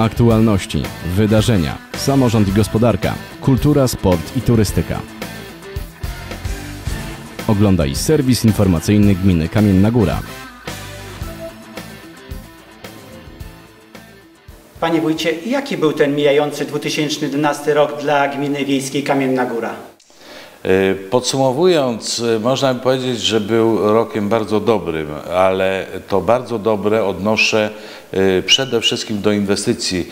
Aktualności, wydarzenia, samorząd i gospodarka, kultura, sport i turystyka. Oglądaj serwis informacyjny Gminy Kamienna Góra. Panie wójcie, jaki był ten mijający 2012 rok dla gminy wiejskiej Kamienna Góra? E, Podsumowując, e, można by powiedzieć, że był rokiem bardzo dobrym, ale to bardzo dobre odnoszę e, przede wszystkim do inwestycji,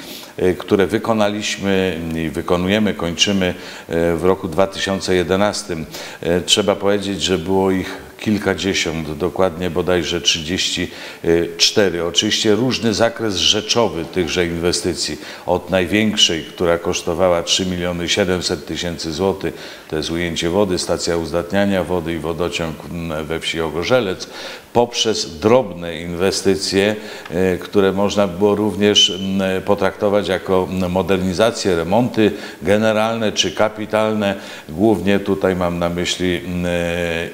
które wykonaliśmy i wykonujemy, kończymy e, w roku 2011. E, Trzeba powiedzieć, że było ich kilkadziesiąt, dokładnie bodajże 34. Oczywiście różny zakres rzeczowy tychże inwestycji. Od największej, która kosztowała 3 miliony 700 tysięcy złotych, to jest ujęcie wody, stacja uzdatniania wody i wodociąg we wsi Ogorzelec, poprzez drobne inwestycje, e, które można było również mm, jako modernizacje, remonty generalne czy kapitalne. Głównie tutaj mam na myśli mm,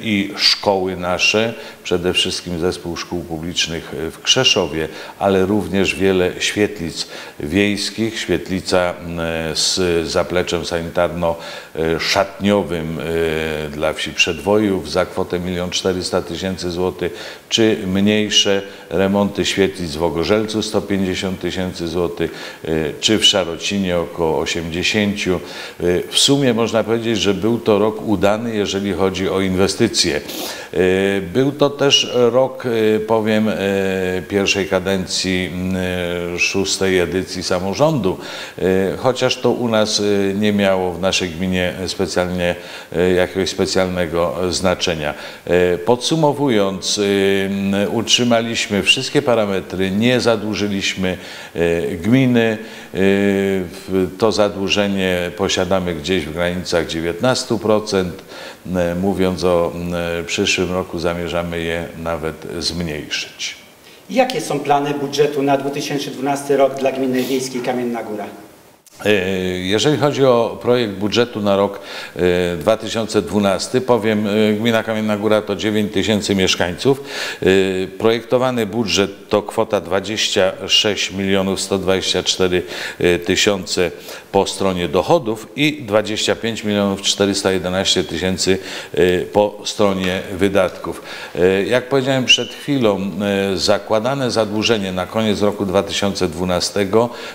i szkoły nasze, przede wszystkim zespół szkół publicznych w Krzeszowie, ale również wiele świetlic wiejskich, świetlica mm, z zapleczem sanitarno-szatniowym e, dla wsi Przedwojów za kwotę 1 400 tysięcy złotych, czy mniejsze remonty świetlic w Ogorzelcu 150 tysięcy złotych, e, czy w Szarocinie około 80. E, W sumie można powiedzieć, że był to rok udany, jeżeli chodzi o inwestycje. E, Był to też rok, e, powiem, pierwszej kadencji szóstej edycji samorządu, chociaż to u nas nie miało w naszej gminie specjalnie jakiegoś specjalnego znaczenia. Podsumowując, utrzymaliśmy wszystkie parametry, nie zadłużyliśmy gminy. W- To zadłużenie posiadamy gdzieś w granicach 19%. E, Mówiąc o m, przyszłym roku, zamierzamy je nawet zmniejszyć. Jakie są plany budżetu na 2012 rok dla gminy wiejskiej Kamienna Góra? E, Jeżeli chodzi o projekt budżetu na rok e, 2012, powiem, e, gmina Kamienna Góra to 9 tysięcy mieszkańców. E, Projektowany budżet to kwota 26 milionów 124 e, tysiące po stronie dochodów i 25 milionów 411 tysięcy e, po stronie wydatków. E, Jak powiedziałem przed chwilą, e, zakładane zadłużenie na koniec roku 2012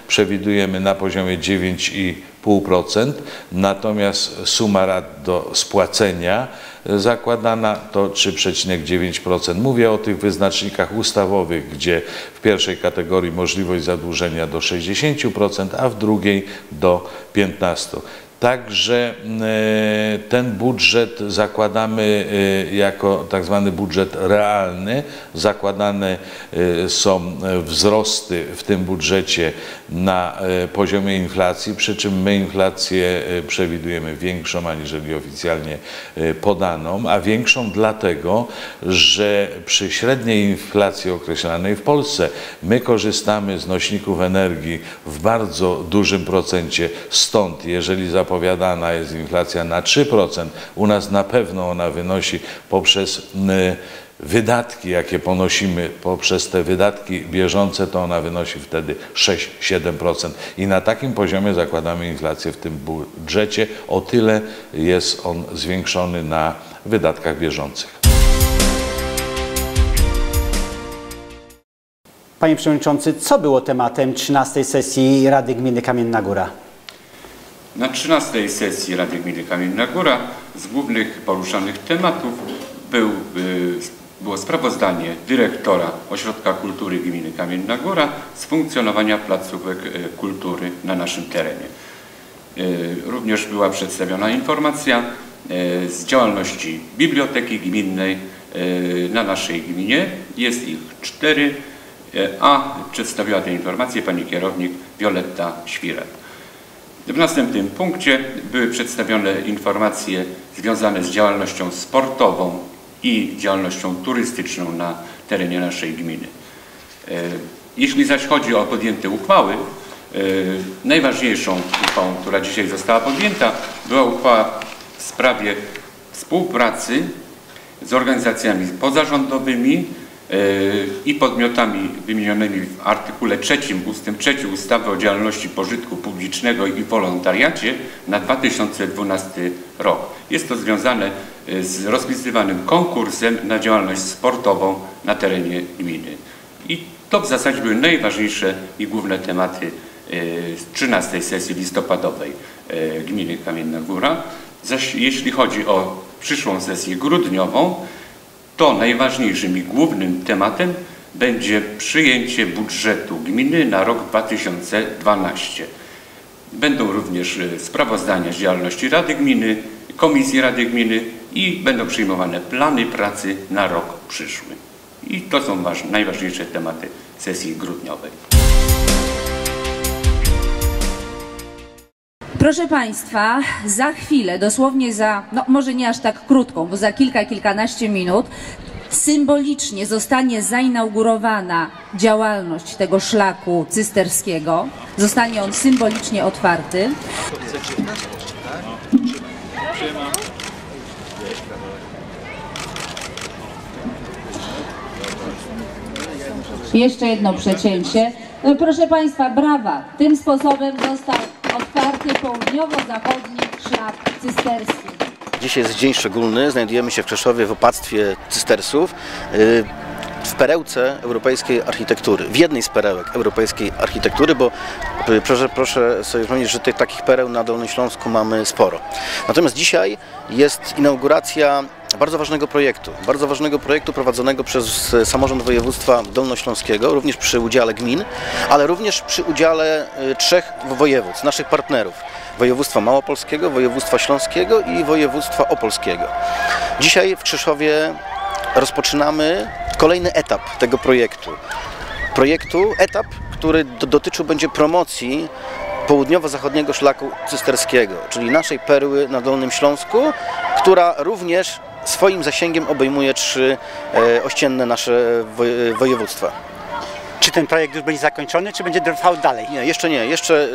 przewidujemy na poziomie 9,5%, natomiast suma rat do spłacenia e, zakładana to 3,9%. Mówię o tych wyznacznikach ustawowych, gdzie w pierwszej kategorii możliwość zadłużenia do 60%, a w drugiej do 15%. Także e, ten budżet zakładamy e, jako tak zwany budżet realny. Zakładane e, są wzrosty w tym budżecie na poziomie inflacji, przy czym my inflację przewidujemy większą aniżeli oficjalnie podaną, a większą dlatego, że przy średniej inflacji określanej w Polsce my korzystamy z nośników energii w bardzo dużym procencie. Stąd, jeżeli zapowiadana jest inflacja na 3%, u nas na pewno ona wynosi poprzez y, wydatki, jakie ponosimy poprzez te wydatki bieżące, to ona wynosi wtedy 6-7%. I na takim poziomie zakładamy inflację w tym budżecie. O tyle jest on zwiększony na wydatkach bieżących. Panie Przewodniczący, co było tematem 13 sesji Rady Gminy Kamienna Góra? Na 13 sesji Rady Gminy Kamienna Góra z głównych poruszanych tematów był, y, było sprawozdanie dyrektora Ośrodka Kultury Gminy Kamienna Góra z funkcjonowania placówek y, kultury na naszym terenie. Y, Również była przedstawiona informacja z działalności biblioteki gminnej na naszej gminie. Jest ich cztery, a przedstawiła tę informację pani kierownik Wioletta Świrat. W następnym punkcie były przedstawione informacje związane z działalnością sportową i działalnością turystyczną na terenie naszej gminy. E, Jeśli zaś chodzi o podjęte uchwały, e, najważniejszą uchwałą, która dzisiaj została podjęta, była uchwała w sprawie współpracy z organizacjami pozarządowymi i podmiotami wymienionymi w artykule 3 ust. 3 ustawy o działalności pożytku publicznego i wolontariacie na 2012 rok. Jest to związane z rozpisywanym konkursem na działalność sportową na terenie gminy. I to w zasadzie były najważniejsze i główne tematy z 13 sesji listopadowej gminy Kamienna Góra. Zaś jeśli chodzi o przyszłą sesję grudniową, to najważniejszym i głównym tematem będzie przyjęcie budżetu gminy na rok 2012. Będą również sprawozdania z działalności Rady Gminy, Komisji Rady Gminy i będą przyjmowane plany pracy na rok przyszły. I to są najważniejsze tematy sesji grudniowej. Proszę Państwa, za chwilę, dosłownie za, no może nie aż tak krótką, bo za kilka, kilkanaście minut, symbolicznie zostanie zainaugurowana działalność tego szlaku cysterskiego. Zostanie on symbolicznie otwarty. Jeszcze jedno przecięcie. Proszę Państwa, brawa. Tym sposobem został otwarty południowo-zachodni szlak cysterski. Dzisiaj jest dzień szczególny. Znajdujemy się w Krzeszowie w opactwie cystersów. y, W perełce europejskiej architektury, w jednej z perełek europejskiej architektury, bo y, proszę, proszę sobie przypomnieć, że tych takich pereł na Dolnym Śląsku mamy sporo. Natomiast dzisiaj jest inauguracja bardzo ważnego projektu, bardzo ważnego projektu prowadzonego przez e, samorząd województwa dolnośląskiego, również przy udziale gmin, ale również przy udziale y, trzech województw, naszych partnerów. Województwa Małopolskiego, Województwa Śląskiego i Województwa Opolskiego. Dzisiaj w Krzeszowie rozpoczynamy kolejny etap tego projektu. Projektu, etap, który do, dotyczył będzie promocji południowo-zachodniego szlaku cysterskiego, czyli naszej perły na Dolnym Śląsku, która również swoim zasięgiem obejmuje trzy e, ościenne nasze woje- województwa. Czy ten projekt już będzie zakończony, czy będzie trwał dalej? Nie, jeszcze nie. Jeszcze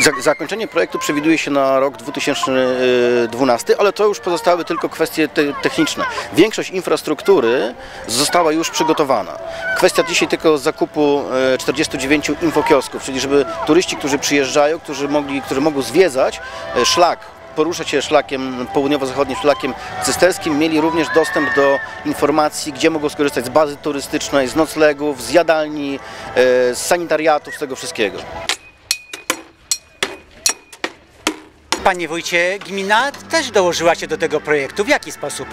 za, zakończenie projektu przewiduje się na rok 2012, ale to już pozostały tylko kwestie te, techniczne. Większość infrastruktury została już przygotowana. Kwestia dzisiaj tylko zakupu e, 49 infokiosków, czyli żeby turyści, którzy przyjeżdżają, którzy, mogli, którzy mogą zwiedzać e, szlak poruszać się szlakiem, południowo-zachodnim szlakiem cysterskim, mieli również dostęp do informacji, gdzie mogą skorzystać z bazy turystycznej, z noclegów, z jadalni, e, z sanitariatów, z tego wszystkiego. Panie wójcie, gmina też dołożyła się do tego projektu. W jaki sposób?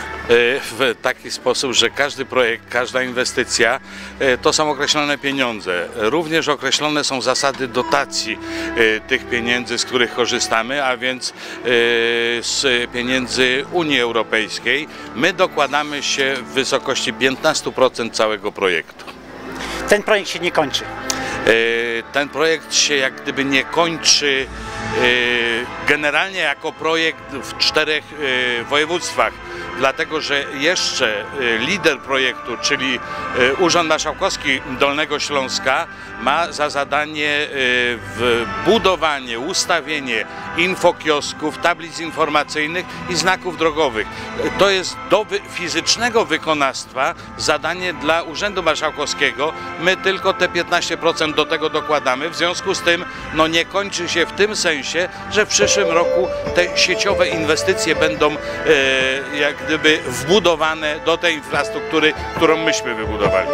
w taki sposób, że każdy projekt, każda inwestycja e, to są określone pieniądze. Również określone są zasady dotacji e, tych pieniędzy, z których korzystamy, a więc e, z pieniędzy Unii Europejskiej. My dokładamy się w wysokości 15% całego projektu. Ten projekt się nie kończy. E, Ten projekt się jak gdyby nie kończy e, generalnie jako projekt w czterech e, województwach, dlatego że jeszcze e, lider projektu, czyli Urząd Marszałkowski Dolnego Śląska ma za zadanie budowanie, ustawienie infokiosków, tablic informacyjnych i znaków drogowych. To jest do fizycznego wykonawstwa zadanie dla Urzędu Marszałkowskiego. My tylko te 15% do tego dokładamy. W związku z tym no nie kończy się w tym sensie, że w przyszłym roku te sieciowe inwestycje będą e, jak gdyby wbudowane do tej infrastruktury, którą myśmy wybudowali.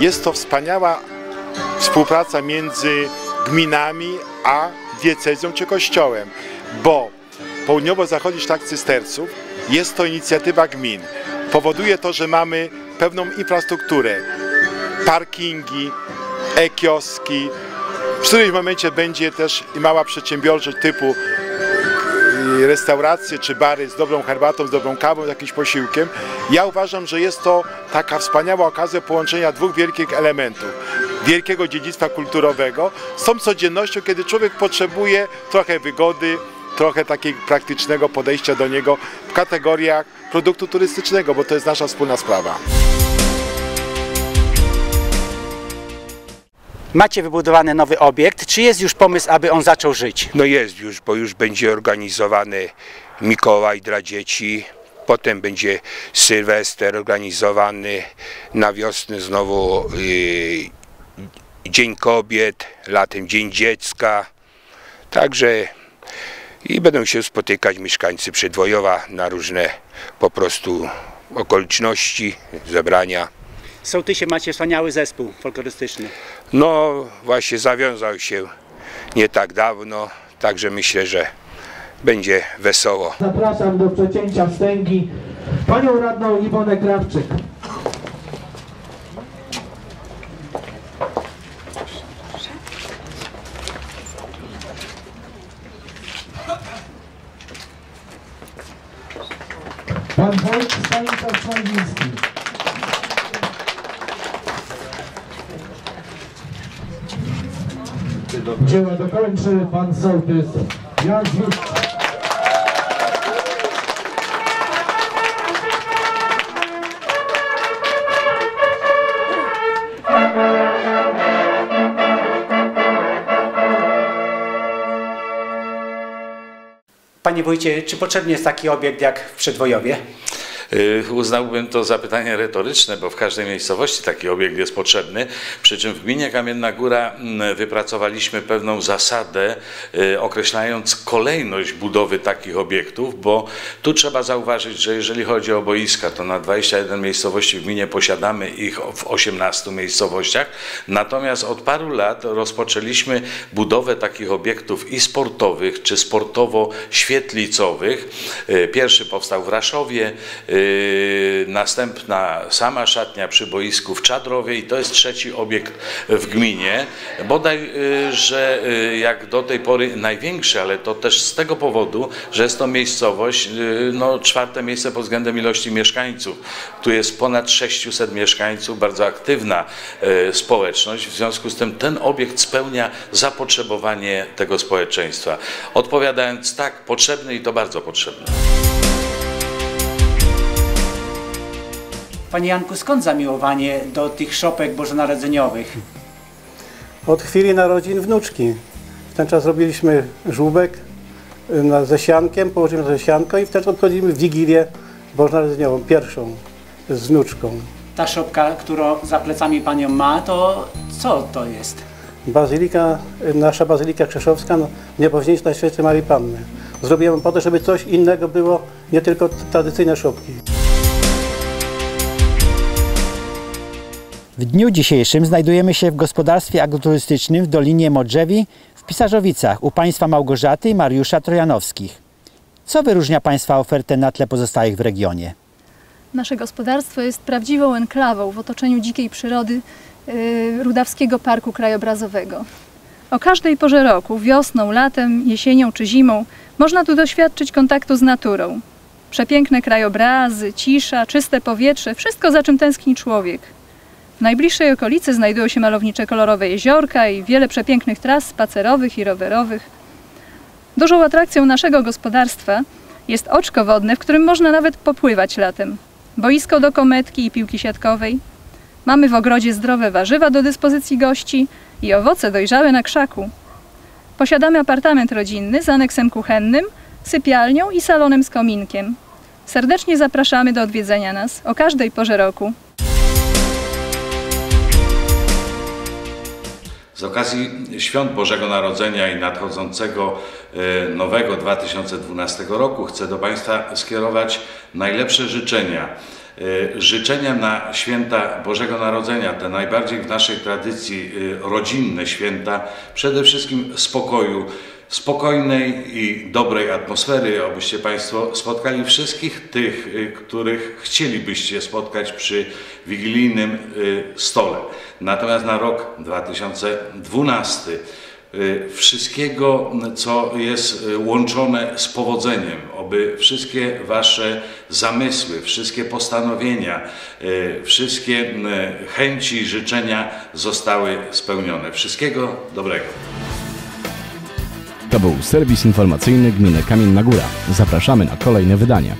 Jest to wspaniała współpraca między gminami a diecezją czy kościołem, bo południowo-zachodni szlak cysterców jest to inicjatywa gmin. Powoduje to, że mamy pewną infrastrukturę, parkingi, e-kioski. W którymś momencie będzie też i mała przedsiębiorczość typu i restauracje czy bary z dobrą herbatą, z dobrą kawą, z jakimś posiłkiem. Ja uważam, że jest to taka wspaniała okazja połączenia dwóch wielkich elementów. Wielkiego dziedzictwa kulturowego z tą codziennością, kiedy człowiek potrzebuje trochę wygody, trochę takiego praktycznego podejścia do niego w kategoriach produktu turystycznego, bo to jest nasza wspólna sprawa. Macie wybudowany nowy obiekt. Czy jest już pomysł, aby on zaczął żyć? No jest już, bo już będzie organizowany Mikołaj dla dzieci. Potem będzie Sylwester organizowany na wiosnę znowu y, Dzień Kobiet, latem Dzień Dziecka. Także i będą się spotykać mieszkańcy Przedwojowa na różne po prostu okoliczności, zebrania. Sołtysie macie wspaniały zespół folklorystyczny. No właśnie zawiązał się nie tak dawno, także myślę, że będzie wesoło. Zapraszam do przecięcia wstęgi panią radną Iwonę Krawczyk. Pan wójt Stanisław Sławicki. Dzieło dokończy pan sołtys Jan Zwick. Panie wójcie, czy potrzebny jest taki obiekt jak w Przedwojowie? Y, Uznałbym to za pytanie retoryczne, bo w każdej miejscowości taki obiekt jest potrzebny. Przy czym w gminie Kamienna Góra mm, wypracowaliśmy pewną zasadę, y, określając kolejność budowy takich obiektów, bo tu trzeba zauważyć, że jeżeli chodzi o boiska, to na 21 miejscowości w gminie posiadamy ich w 18 miejscowościach. Natomiast od paru lat rozpoczęliśmy budowę takich obiektów i sportowych, czy sportowo-świetlicowych. Y, Pierwszy powstał w Raszowie, następna sama szatnia przy boisku w Czadrowie i to jest trzeci obiekt w gminie. Bodaj, yy, że yy, jak do tej pory największy, ale to też z tego powodu, że jest to miejscowość, no czwarte miejsce pod względem ilości mieszkańców. Tu jest ponad 600 mieszkańców, bardzo aktywna społeczność, w związku z tym ten obiekt spełnia zapotrzebowanie tego społeczeństwa. Odpowiadając tak, potrzebny i to bardzo potrzebny. Panie Janku, skąd zamiłowanie do tych szopek bożonarodzeniowych? Od chwili narodzin wnuczki. W ten czas robiliśmy żółbek y, na, ze siankiem, położyliśmy ze sianko i wtedy obchodzimy Wigilię Bożonarodzeniową, pierwszą z wnuczką. Ta szopka, którą za plecami Panią ma, to co to jest? Bazylika, y, nasza Bazylika Krzeszowska, no, niepowzięcie na świecie Marii Panny. Zrobiłem po to, żeby coś innego było, nie tylko tradycyjne szopki. W dniu dzisiejszym znajdujemy się w gospodarstwie agroturystycznym w Dolinie Modrzewi w Pisarzowicach u państwa Małgorzaty i Mariusza Trojanowskich. Co wyróżnia państwa ofertę na tle pozostałych w regionie? Nasze gospodarstwo jest prawdziwą enklawą w otoczeniu dzikiej przyrody yy, Rudawskiego Parku Krajobrazowego. O każdej porze roku, wiosną, latem, jesienią czy zimą, można tu doświadczyć kontaktu z naturą. Przepiękne krajobrazy, cisza, czyste powietrze, wszystko za czym tęskni człowiek. W najbliższej okolicy znajdują się malownicze kolorowe jeziorka i wiele przepięknych tras spacerowych i rowerowych. Dużą atrakcją naszego gospodarstwa jest oczko wodne, w którym można nawet popływać latem. Boisko do kometki i piłki siatkowej. Mamy w ogrodzie zdrowe warzywa do dyspozycji gości i owoce dojrzałe na krzaku. Posiadamy apartament rodzinny z aneksem kuchennym, sypialnią i salonem z kominkiem. Serdecznie zapraszamy do odwiedzenia nas o każdej porze roku. Z okazji Świąt Bożego Narodzenia i nadchodzącego e, nowego 2012 roku chcę do Państwa skierować najlepsze życzenia. E, Życzenia na święta Bożego Narodzenia, te najbardziej w naszej tradycji e, rodzinne święta, przede wszystkim spokoju, spokojnej i dobrej atmosfery, abyście Państwo spotkali wszystkich tych, y, których chcielibyście spotkać przy wigilijnym y, stole. Natomiast na rok 2012 y, wszystkiego, co jest łączone z powodzeniem, aby wszystkie Wasze zamysły, wszystkie postanowienia, wszystkie chęci, życzenia zostały spełnione. Wszystkiego dobrego. To był serwis informacyjny Gminy Kamienna Góra. Zapraszamy na kolejne wydanie.